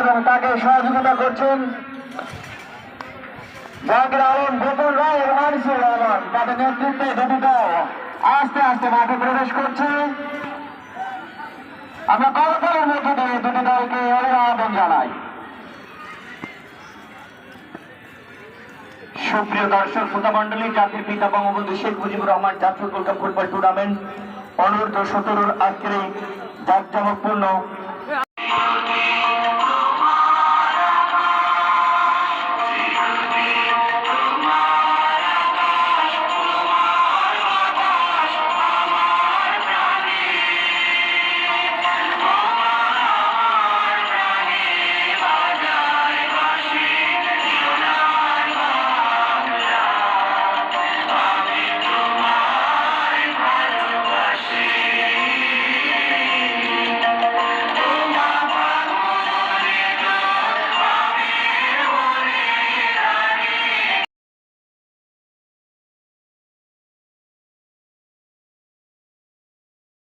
এবং তাকে সহযোগিতা করছেন জাহাঙ্গীর আলম, গোকুল রায় এবং আনিসুর রহমান। তাদের নেতৃত্বে দুটি আস্তে আস্তে মাঠে প্রবেশ করছে। আমরা করতালের মধ্যে দিয়ে দুটি দলকে অভিবাদন জানাই। সুপ্রিয় দর্শক শ্রোতা মন্ডলী জাতির পিতা বঙ্গবন্ধু শেখ মুজিবুর রহমান জাতীয় কলকাতা ফুটবল টুর্নামেন্ট অনূর্ধ্ব সতেরোর আজকের এই জাঁকজমকপূর্ণ